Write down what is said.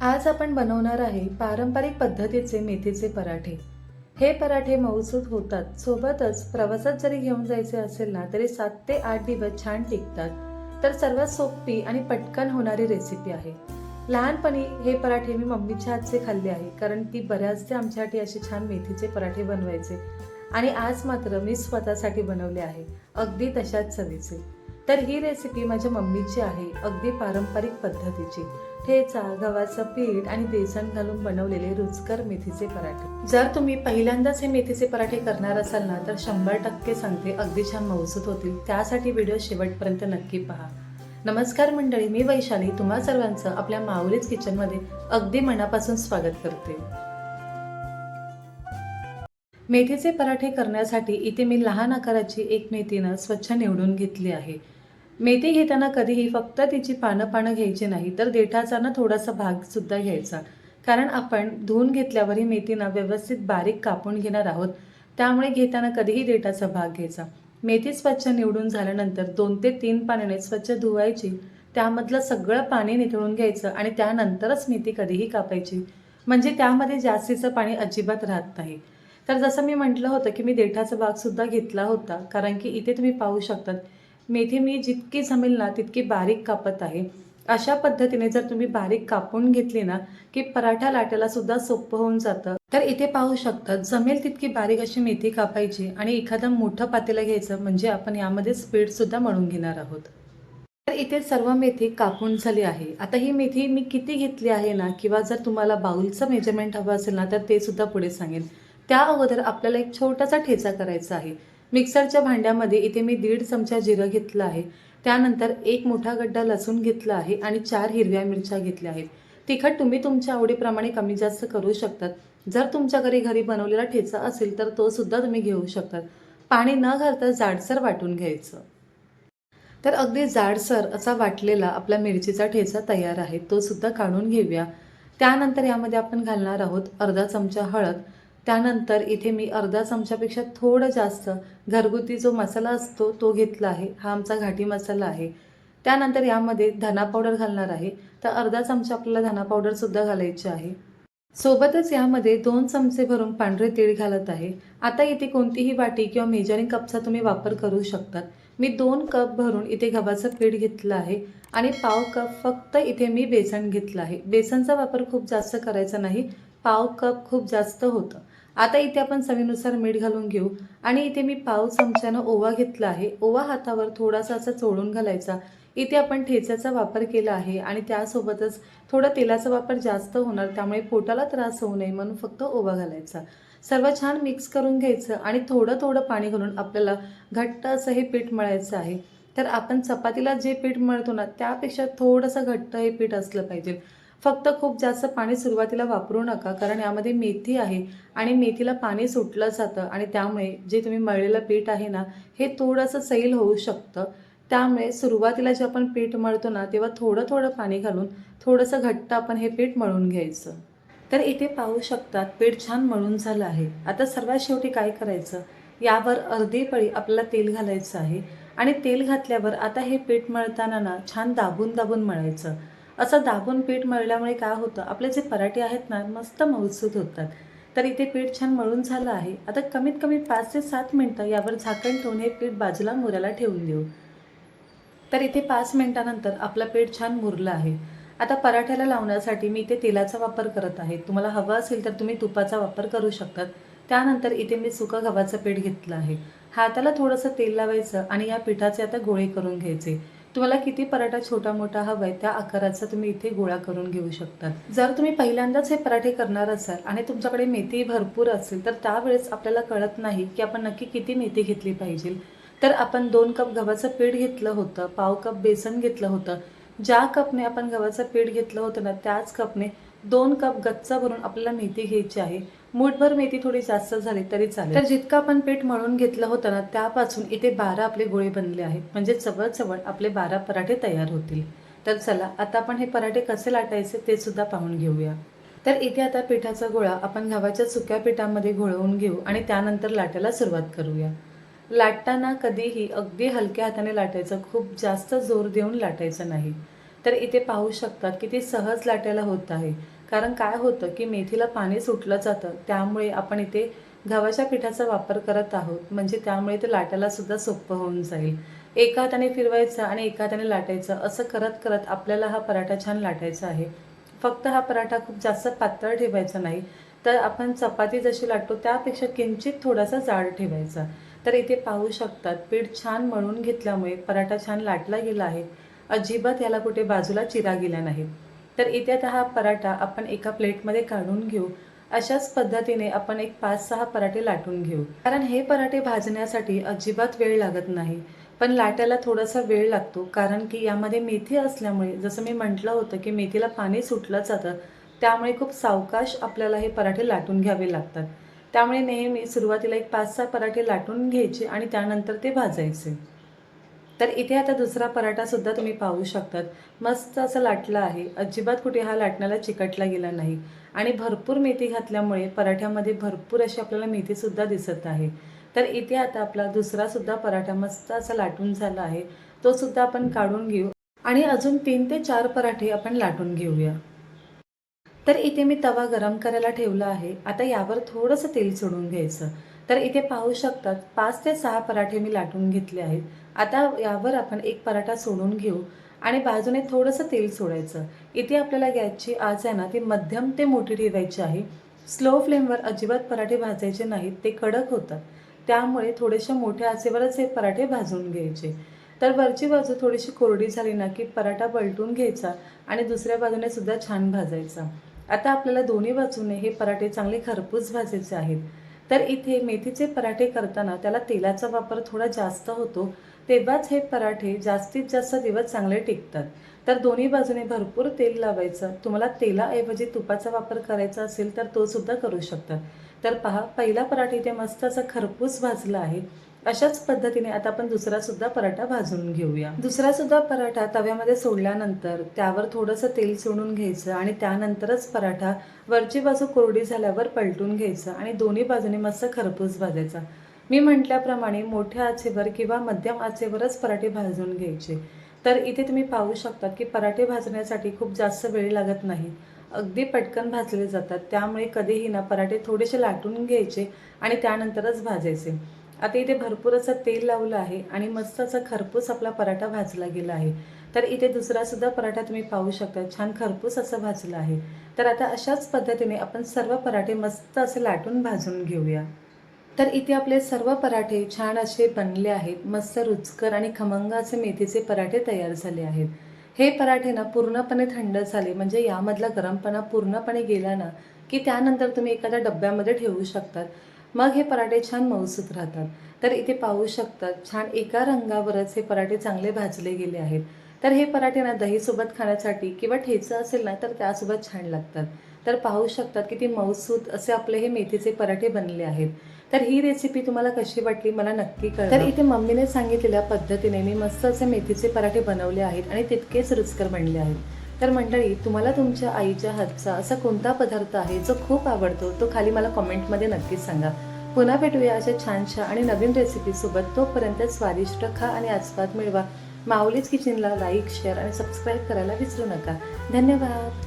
आज आपण बनवणार आहे पारंपरिक पद्धतीचे मेथीचे पराठे. हे पराठे मऊसूत होतात. सोबतच प्रवासात जरी घेऊन जायचे असेल ना तरी सात ते आठ दिवस छान टिकतात. तर सर्वात सोपी आणि पटकन होणारी रेसिपी आहे. लहानपणी हे पराठे मी मम्मीच्या हातचे खाल्ले आहे कारण ती बऱ्याचदा आमच्यासाठी असे छान मेथीचे पराठे बनवायचे. आणि आज मात्र मी स्वतःसाठी बनवले आहे अगदी तशाच चवीचे. तर ही रेसिपी माझ्या मम्मीची आहे अगदी पारंपरिक पद्धतीची. ठेचा गव्हाचं पीठ आणि बेसन घालून बनवलेले रुचकर मेथीचे पराठे. जर तुम्ही पहिल्यांदाच हे मेथीचे पराठे करणार असाल ना तर शंभर टक्के सांगते अगदी छान मौसूत होतील. त्यासाठी व्हिडिओ शेवटपर्यंत नक्की पहा. नमस्कार मंडळी मी वैशाली. तुम्हा सर्वांचं आपल्या माऊलीच किचनमध्ये अगदी मनापासून स्वागत करते. मेथीचे पराठे करण्यासाठी इथे मी लहान आकाराची एक मेथीनं स्वच्छ निवडून घेतली आहे. मेथी घेताना कधीही फक्त तिची पानं पानं घ्यायची नाही तर देठाचा ना थोडासा भागसुद्धा घ्यायचा. कारण आपण धुवून घेतल्यावरही मेथीना व्यवस्थित बारीक कापून घेणार आहोत. त्यामुळे घेताना कधीही देठाचा भाग घ्यायचा. मेथी स्वच्छ निवडून झाल्यानंतर दोन ते तीन पाण्याने स्वच्छ धुवायची. त्यामधलं सगळं पाणी निथळून घ्यायचं आणि त्यानंतरच मेथी कधीही कापायची. म्हणजे त्यामध्ये जास्तीचं पाणी अजिबात राहत नाही. तर जसं मी म्हटलं होतं की मी देठाचा भागसुद्धा घेतला होता कारण की इथे तुम्ही पाहू शकतात मेथी मी जितकी जमेल ना तितकी बारीक कापत आहे. अशा पद्धतीने जर तुम्ही बारीक कापून घेतली ना की पराठा लाटायला सुद्धा सोपं होऊन जातं. तर इथे पाहू शकतात जमेल तितकी बारीक अशी मेथी कापायची आणि एखादं मोठं पातेलं घ्यायचं म्हणजे आपण यामध्ये स्पीड सुद्धा म्हणून घेणार आहोत. तर इथे सर्व मेथी कापून झाली आहे. आता ही मेथी मी किती घेतली आहे ना किंवा जर तुम्हाला बाउलचं मेजरमेंट हवं असेल ना तर ते सुद्धा पुढे सांगेन. त्या अगोदर आपल्याला एक छोटासा ठेचा करायचा आहे. मिक्सरच्या भांड्यामध्ये इथे मी दीड चमचा जिरं घेतलं आहे. त्यानंतर एक मोठा गड्डा लसूण घेतला आहे आणि चार हिरव्या मिरच्या घेतल्या आहेत. तिखट तुम्ही तुमच्या आवडीप्रमाणे कमी जास्त करू शकतात. जर तुमच्या घरी घरी बनवलेला ठेचा असेल तर तो सुद्धा तुम्ही घेऊ शकतात. पाणी न घालता जाडसर वाटून घ्यायचं. तर अगदी जाडसर असा वाटलेला आपला मिरचीचा ठेचा तयार आहे. तो सुद्धा काढून घेऊया. त्यानंतर यामध्ये आपण घालणार आहोत अर्धा चमचा हळद. त्यानंतर इथे मी अर्धा चमच्यापेक्षा थोडं जास्त घरगुती जो मसाला असतो तो घेतला आहे. हा आमचा घाटी मसाला आहे. त्यानंतर यामध्ये धना पावडर घालणार आहे. तर अर्धा चमचा आपल्याला धना पावडरसुद्धा घालायची आहे. सोबतच यामध्ये दोन चमचे भरून पांढरे तीळ घालत आहे. आता इथे कोणतीही वाटी किंवा मेजरिंग कपचा तुम्ही वापर करू शकतात. मी दोन कप भरून इथे गव्हाचं पीठ घेतलं आहे आणि पाव कप फक्त इथे मी बेसन घेतलं आहे. बेसनचा वापर खूप जास्त करायचा नाही. पाव कप खूप जास्त होतं. आता इथे आपण चवीनुसार मीठ घालून घेऊ. आणि इथे मी पाव चमच्यानं ओवा घेतला आहे. ओवा हातावर थोडासा असा चोळून घालायचा. इथे आपण ठेच्याचा वापर केला आहे आणि त्यासोबतच थोडा तेलाचा वापर जास्त होणार त्यामुळे पोटाला त्रास होऊ नये म्हणून फक्त ओवा घालायचा. सर्व छान मिक्स करून घ्यायचं आणि थोडं थोडं पाणी घालून आपल्याला घट्ट असं हे पीठ मळायचं आहे. तर आपण चपातीला जे पीठ मळतो ना त्यापेक्षा थोडंसं घट्ट हे पीठ असलं पाहिजे. फक्त खूप जास्त पाणी सुरुवातीला वापरू नका कारण यामध्ये मेथी आहे आणि मेथीला पाणी सुटलं जातं आणि त्यामुळे जे तुम्ही मळलेलं पीठ आहे ना हे थोडंसं सैल होऊ शकतं. त्यामुळे सुरुवातीला जे आपण पीठ मळतो ना तेव्हा थोडं थोडं पाणी घालून थोडंसं घट्ट आपण हे पीठ मळून घ्यायचं. तर इथे पाहू शकतात पीठ छान मळून झालं आहे. आता सर्वात शेवटी काय करायचं? यावर अर्धी पळी आपल्याला तेल घालायचं आहे आणि तेल घातल्यावर आता हे पीठ मळताना ना छान दाबून दाबून मळायचं. असं दाबून पीठ मळल्यामुळे काय होतं? आपले जे पराठे आहेत ना मस्त मऊसूत होतात. तर इथे पीठ छान मळून झालं आहे. आता कमीत कमी पाच ते सात मिनटं यावर झाकण ठेवून हे पीठ बाजूला मुरायला ठेवून देऊ. तर इथे पाच मिनटानंतर आपलं पीठ छान मुरलं आहे. आता पराठ्याला लावण्यासाठी मी इथे तेलाचा वापर करत आहे. तुम्हाला हवं असेल तर तुम्ही तुपाचा वापर करू शकतात. त्यानंतर इथे मी सुका गव्हाचं पीठ घेतलं आहे. हाताला थोडंसं तेल लावायचं आणि या पिठाचे आता गोळे करून घ्यायचे. तुम्हाला किती पराठा छोटा मोठा हवा आहे त्या आकाराचा तुम्ही इथे गोळा करून घेऊ शकतात. जर तुम्ही पहिल्यांदाच हे पराठे करणार असाल आणि तुमच्याकडे मेथी भरपूर असेल तर त्यावेळेस आपल्याला कळत नाही की आपण नक्की किती मेथी घेतली पाहिजे. तर आपण दोन कप गव्हाचं पीठ घेतलं होतं पाव कप बेसन घेतलं होतं. ज्या कपने आपण गव्हाचं पीठ घेतलं होतं ना त्याच कपने दोन कप गच्च भरून आपल्याला मेथी घ्यायची आहे. मूठभर मेथी थोडी जास्त झाली तरी चालेल. तर जितकं आपण पीठ मळून घेतलं होतं ना त्यापासून इथे बारा आपले गोळे बनले आहेत. म्हणजे जवळजवळ आपले बारा पराठे तयार होतील. तर चला आता आपण हे पराठे कसे लाटायचे ते सुद्धा पाहून घेऊया. तर इथे आता पिठाचा गोळा आपण गव्हाच्या सुक्या पिठामध्ये घोळवून घेऊ आणि त्यानंतर लाटायला सुरुवात करूया. लाटताना कधीही अगदी हलक्या हाताने लाटायचं खूप जास्त जोर देऊन लाटायचं नाही. तर इथे पाहू शकतात की ते सहज लाटायला होत आहे. कारण काय होतं की मेथीला पाणी सुटलं जातं त्यामुळे आपण इथे गव्हाच्या पिठाचा वापर करत आहोत. म्हणजे त्यामुळे ते लाटायला सुद्धा सोपं होऊन जाईल. एका हाताने फिरवायचं आणि एका हाताने लाटायचं असं करत करत आपल्याला हा पराठा छान लाटायचा आहे. फक्त हा पराठा खूप जास्त पातळ ठेवायचा नाही. तर आपण चपाती जशी लाटतो त्यापेक्षा किंचित थोडासा जाड ठेवायचा. तर इथे पाहू शकतात पीठ छान मळून घेतल्यामुळे पराठा छान लाटला गेला आहे. अजिबात याला कुठे बाजूला चिरा गेला नाही. तर इथे आता हा पराठा आपण एका प्लेटमध्ये काढून घेऊ. अशाच पद्धतीने आपण एक पाच सहा पराठे लाटून घेऊ. कारण हे पराठे भाजण्यासाठी अजिबात वेळ लागत नाही. पण लाटायला थोडासा वेळ लागतो कारण की यामध्ये मेथी असल्यामुळे जसं मी म्हटलं होतं की मेथीला पाणी सुटलं जातं त्यामुळे खूप सावकाश आपल्याला हे पराठे लाटून घ्यावे लागतात. त्यामुळे नेहमी सुरुवातीला एक पाच सहा पराठे लाटून घ्यायचे आणि त्यानंतर ते भाजायचे. तर इथे आता दुसरा पराठा सुद्धा तुम्ही पाहू शकतात. मस्त असं लाटला आहे. अजिबात कुठे हा लाटण्याला चिकटला गेला नाही. आणि भरपूर मेथी घातल्यामुळे पराठ्यामध्ये भरपूर अशी आपल्याला मेथीसुद्धा दिसत आहे. तर इथे आता आपला दुसरासुद्धा पराठा मस्त असा लाटून झाला आहे. तो सुद्धा आपण काढून घेऊ. आणि अजून तीन ते चार पराठे आपण लाटून घेऊया. तर इथे मी तवा गरम करायला ठेवला आहे. आता यावर थोडंसं तेल सोडून घ्यायचं. तर इथे पाहू शकतात पाच ते सहा पराठे मी लाटून घेतले आहेत. आता यावर आपण एक पराठा सोडून घेऊ. आणि बाजूने थोडंसं तेल सोडायचं. इथे आपल्याला गॅसची आज आहे ना ती मध्यम ते मोठी ठेवायची आहे. स्लो फ्लेमवर अजिबात पराठे भाजायचे नाहीत ते कडक होतात त्यामुळे थोडेसे मोठ्या आचेवरच हे पराठे भाजून घ्यायचे. तर वरची बाजू थोडीशी कोरडी झाली ना की पराठा पलटून घ्यायचा आणि दुसऱ्या बाजूने सुद्धा छान भाजायचा. आता आपल्याला दोन्ही बाजूने हे पराठे चांगले खरपूस भाजायचे आहेत. तर इथे मेथीचे पराठे करताना त्याला तेलाचा वापर थोडा जास्त होतो. तेव्हाच हे पराठे जास्तीत जास्त दिवस चांगले टिकतात. तर दोन्ही बाजूने भरपूर तेल लावायचं. तुम्हाला तेलाऐवजी तुपाचा वापर करायचा असेल तर तो सुद्धा करू शकतात तर पहा पहिला पराठा इथे मस्त असा खरपूस भाजला आहे. अशाच पद्धतीने आता आपण दुसरा सुद्धा पराठा भाजून घेऊया. दुसरा सुद्धा पराठा तव्यामध्ये सोडल्यानंतर त्यावर थोडंसं तेल सोडून घ्यायचं आणि त्यानंतरच पराठा वरची बाजू कोरडी झाल्यावर पलटून घ्यायचं आणि दोन्ही बाजूने मस्त खरपूस भाजायचा. मी म्हटल्याप्रमाणे मोठ्या आचेवर किंवा मध्यम आचेवरच पराठे भाजून घ्यायचे. तर इथे तुम्ही पाहू शकता की पराठे भाजण्यासाठी खूप जास्त वेळ लागत नाही. अगदी पटकन भाजले जातात. त्यामुळे कधीही ना पराठे थोडेसे लाटून घ्यायचे आणि त्यानंतरच भाजायचे. आता इथे भरपूर असं तेल लावलं आहे आणि मस्त असा खरपूस आपला पराठा भाजला गेला आहे. तर इथे दुसरासुद्धा पराठा तुम्ही पाहू शकता. छान खरपूस असं भाजलं आहे. तर आता अशाच पद्धतीने आपण सर्व पराठे मस्त असे लाटून भाजून घेऊया. तर इथे आपले सर्व पराठे छान असे बनले आहेत. मस्त रुचकर आणि खमंग असे मेथीचे पराठे तयार झाले आहेत. हे पराठे ना पूर्णपणे थंड झाले. म्हणजे यामधला गरमपणा पूर्णपणे गेला ना की त्यानंतर तुम्ही एखाद्या डब्यामध्ये ठेवू शकतात मग हे पराठे छान मऊसूत राहतात. तर इथे पाहू शकतात छान एका रंगावरच हे पराठे चांगले भाजले गेले आहेत. तर हे पराठे ना दहीसोबत खाण्यासाठी किंवा ठेचं असेल ना तर त्यासोबत छान लागतात. तर पाहू शकतात किती मऊसूत असे आपले हे मेथीचे पराठे बनले आहेत. तर ही रेसिपी तुम्हाला कशी वाटली मला नक्की कळ तर इथे मम्मीने सांगितलेल्या पद्धतीने मी मस्त असे मेथीचे पराठे बनवले आहेत आणि तितकेच रुचकर बनले आहेत. तर मंडळी तुम्हाला तुमच्या आईच्या हातचा असा कोणता पदार्थ आहे जो खूप आवडतो तो खाली मला कॉमेंटमध्ये नक्कीच सांगा. पुन्हा भेटूया अशा छानशा आणि नवीन रेसिपीसोबत तोपर्यंत स्वादिष्ट खा आणि आस्वाद मिळवा. माऊलीच किचनला लाईक शेअर आणि सबस्क्राईब करायला विसरू नका. धन्यवाद!